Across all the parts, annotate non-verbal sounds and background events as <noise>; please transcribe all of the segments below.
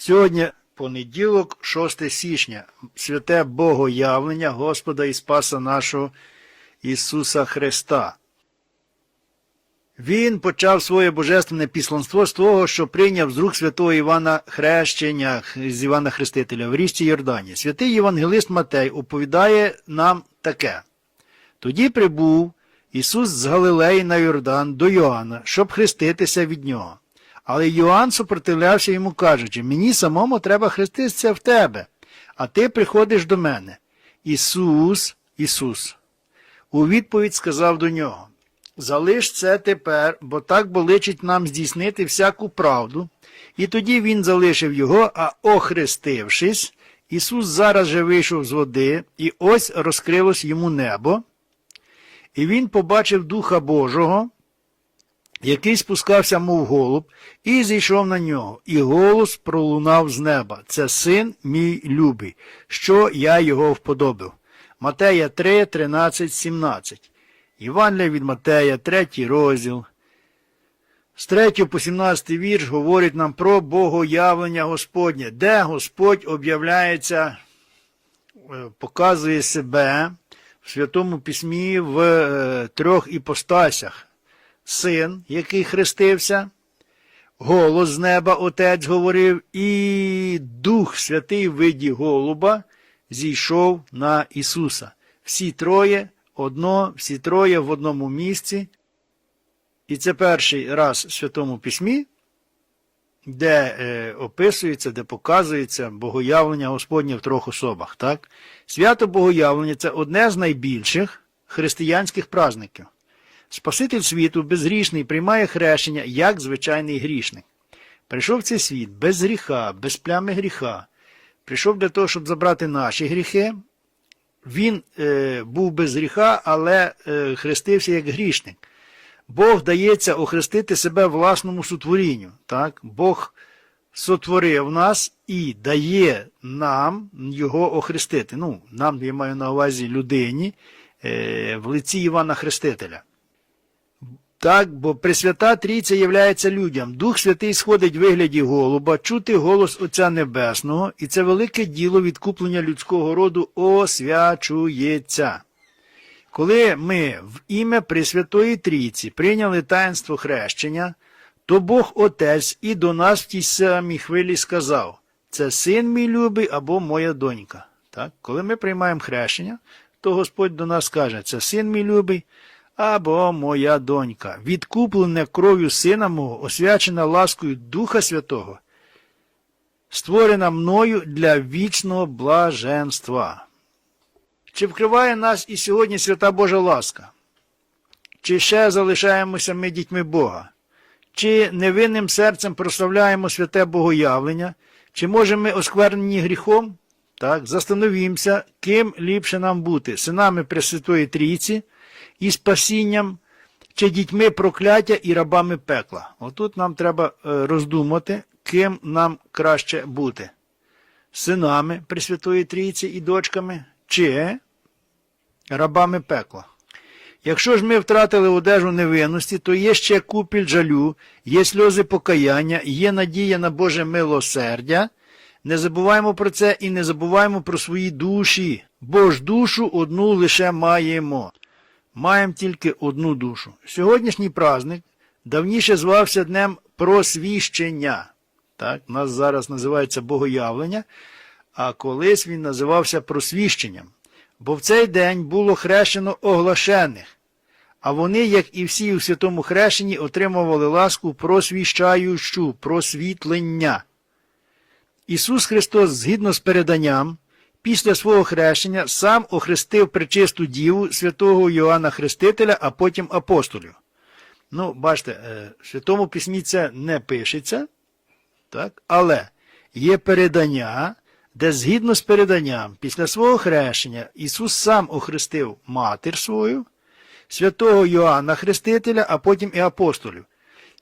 Сьогодні понеділок, 6 січня, святе Богоявлення Господа і Спаса нашого Ісуса Христа. Він почав своє божественне післанство з того, що прийняв з рук святого Івана хрещення з Івана Хрестителя в річці Йордані. Святий Євангелист Матей оповідає нам таке. Тоді прибув Ісус з Галилеї на Йордан до Йоанна, щоб хреститися від нього. Але Йоанн супротивлявся йому, кажучи, мені самому треба хреститися в тебе, а ти приходиш до мене. Ісус, Ісус, у відповідь сказав до нього, залиш це тепер, бо так боличить нам здійснити всяку правду. І тоді він залишив його, а охрестившись, Ісус зараз же вийшов з води, і ось розкрилось йому небо, і він побачив Духа Божого, який спускався, мов голуб, і зійшов на нього, і голос пролунав з неба. Це син мій любий, що я його вподобив. Матея 3, 13, 17. Євангелія від Матея, 3 розділ. З 3 по 17 вірш говорить нам про богоявлення Господнє, де Господь об'являється, е, показує себе в Святому Письмі в е, трьох іпостасях. Син, який хрестився, голос з неба Отець говорив, і Дух Святий в виді голуба зійшов на Ісуса. Всі троє, одно, всі троє в одному місці. І це перший раз в Святому Письмі, де е, описується, де показується богоявлення Господнє в трьох особах. Так? Свято Богоявлення це одне з найбільших християнських праздників. Спаситель світу безгрішний приймає хрещення як звичайний грішник. Прийшов в цей світ без гріха, без плями гріха. Прийшов для того, щоб забрати наші гріхи. Він е, був без гріха, але е, хрестився як грішник. Бог дається охрестити себе власному сотворінню. Так? Бог сотворив нас і дає нам його охрестити. Ну, нам я маю на увазі людині е, в лиці Івана Хрестителя. Так, бо Пресвята Трійця являється людям. Дух Святий сходить в вигляді голуба, чути голос Отця Небесного, і це велике діло відкуплення людського роду освячується. Коли ми в ім'я Пресвятої Трійці прийняли таїнство хрещення, то Бог Отець і до нас в тій самій хвилі сказав: це син мій любий або моя донька. Так? Коли ми приймаємо хрещення, то Господь до нас каже, це син мій любий або моя донька, відкуплене кров'ю сина мого, освячена ласкою Духа Святого, створена мною для вічного блаженства. Чи вкриває нас і сьогодні свята Божа ласка? Чи ще залишаємося ми дітьми Бога? Чи невинним серцем прославляємо святе Богоявлення? Чи може ми осквернені гріхом? Так, застановімося, ким ліпше нам бути, синами Пресвятої Трійці і спасінням, чи дітьми прокляття і рабами пекла. Отут нам треба е, роздумати, ким нам краще бути. Синами Пресвятої Трійці і дочками, чи рабами пекла. Якщо ж ми втратили одежу невинності, то є ще купіль жалю, є сльози покаяння, є надія на Боже милосердя. Не забуваємо про це і не забуваємо про свої душі, бо ж душу одну лише маємо. Маємо тільки одну душу. Сьогоднішній праздник давніше звався Днем просвіщення. Так, у нас зараз називається Богоявлення, а колись він називався просвіщенням. Бо в цей день було хрещено оглашених, а вони, як і всі у святому хрещенні, отримували ласку просвіщаючу, просвітлення. Ісус Христос, згідно з переданням, після свого хрещення сам охрестив пречисту діву святого Йоанна Хрестителя, а потім апостолів. Ну, бачите, е, в Святому Письмі це не пишеться, так? але є передання, де згідно з переданням, після свого хрещення Ісус сам охрестив матір свою, святого Йоанна Хрестителя, а потім і апостолів.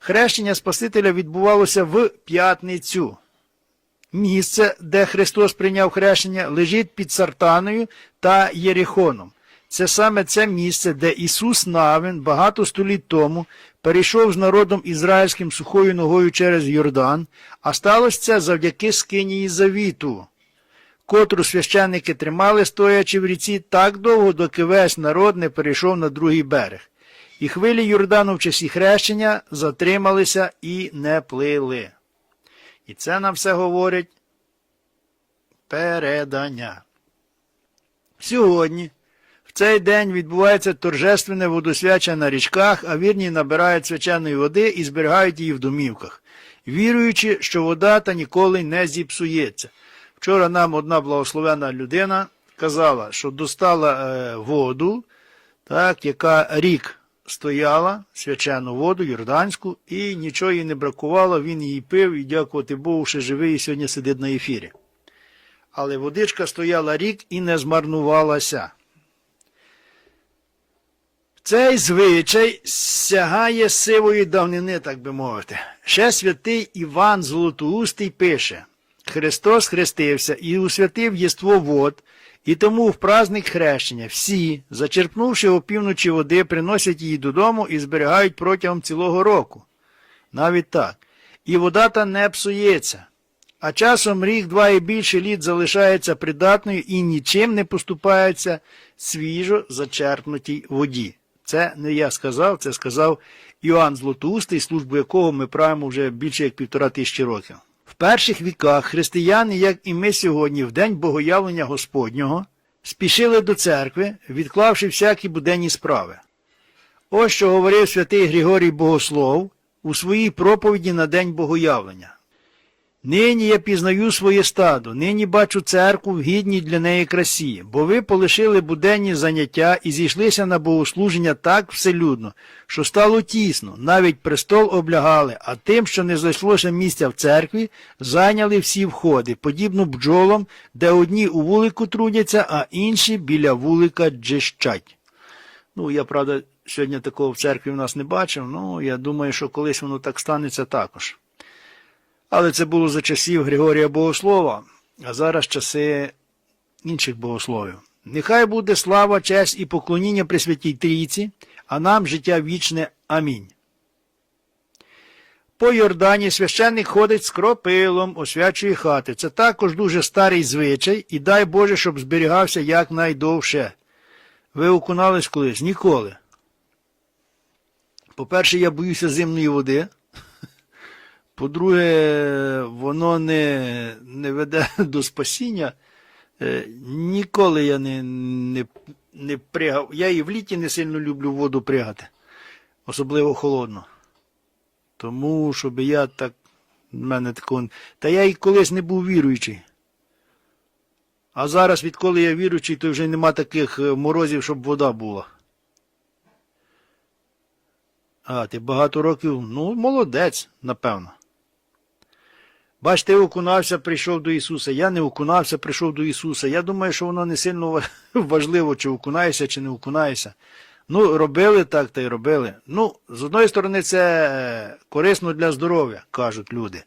Хрещення Спасителя відбувалося в п'ятницю. Місце, де Христос прийняв хрещення, лежить під Сартаною та Єрихоном. Це саме це місце, де Ісус Навин багато століть тому перейшов з народом ізраїльським сухою ногою через Йордан, а сталося це завдяки скинії завіту, котру священники тримали, стоячи в ріці так довго, доки весь народ не перейшов на другий берег. І хвилі Йордану в часі хрещення затрималися і не плили. І це нам все говорить передання. Сьогодні, в цей день відбувається торжественне водосвячення на річках, а вірні набирають свяченої води і зберігають її в домівках, віруючи, що вода та ніколи не зіпсується. Вчора нам одна благословена людина казала, що достала е, воду, так, яка рік стояла, свячену воду, юрданську, і нічого їй не бракувало, він її пив, і дякувати Богу, що живий і сьогодні сидить на ефірі. Але водичка стояла рік і не змарнувалася. Цей звичай сягає сивої давнини, так би мовити. Ще святий Іван Золотоустий пише Христос хрестився і усвятив єство вод, і тому в праздник хрещення всі, зачерпнувши опівночі води, приносять її додому і зберігають протягом цілого року. Навіть так. І вода та не псується. А часом рік, два і більше літ залишається придатною і нічим не поступається свіжо зачерпнутій воді. Це не я сказав, це сказав Іоанн Златоустий, службу якого ми правимо вже більше як півтора тисячі років. В перших віках християни, як і ми сьогодні, в день богоявлення Господнього, спішили до церкви, відклавши всякі буденні справи. Ось що говорив святий Григорій Богослов у своїй проповіді на день богоявлення. Нині я пізнаю своє стадо, нині бачу церкву в гідній для неї красі, бо ви полишили буденні заняття і зійшлися на богослуження так вселюдно, що стало тісно, навіть престол облягали, а тим, що не зайшлося місця в церкві, зайняли всі входи, подібно бджолам, де одні у вулику трудяться, а інші біля вулика джищать. Ну, я, правда, сьогодні такого в церкві в нас не бачив, ну, я думаю, що колись воно так станеться також. Але це було за часів Григорія Богослова, а зараз часи інших богословів. Нехай буде слава, честь і поклоніння Пресвятій Трійці, а нам життя вічне. Амінь. По Йордані священник ходить з кропилом, освячує хати. Це також дуже старий звичай, і дай Боже, щоб зберігався якнайдовше. Ви окунались колись? Ніколи. По-перше, я боюся зимної води. По-друге, воно не, не веде <laughs> до спасіння. Е, Ніколи я не, не, не пригав. Я і в літі не сильно люблю воду пригати, особливо холодно. Тому, щоб я так. мене такого. Та я і колись не був віруючий. А зараз, відколи я віруючий, то вже нема таких е, морозів, щоб вода була. А, ти багато років, ну, молодець, напевно. Бач, ти окунався, прийшов до Ісуса. Я не окунався, прийшов до Ісуса. Я думаю, що воно не сильно <laughs> важливо, чи окунаєшся, чи не окунаєшся. Ну, робили так, та й робили. Ну, з одної сторони, це е, корисно для здоров'я, кажуть люди.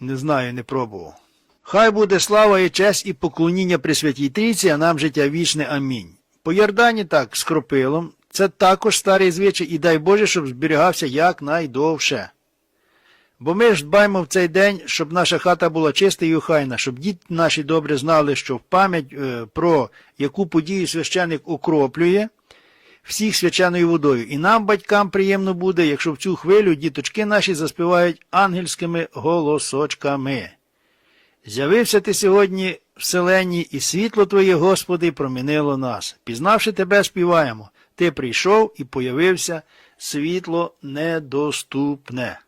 Не знаю, не пробував. Хай буде слава і честь і поклоніння Пресвятій Трійці, а нам життя вічне. Амінь. По Йордані так, з кропилом. Це також старий звичай, і дай Боже, щоб зберігався якнайдовше. Бо ми ж дбаємо в цей день, щоб наша хата була чиста і охайна, щоб діти наші добре знали, що в пам'ять е, про яку подію священик окроплює всіх свяченою водою. І нам, батькам, приємно буде, якщо в цю хвилю діточки наші заспівають ангельськими голосочками. З'явився ти сьогодні в і світло Твоє, Господи, промінило нас. Пізнавши Тебе, співаємо. Ти прийшов і появився світло недоступне.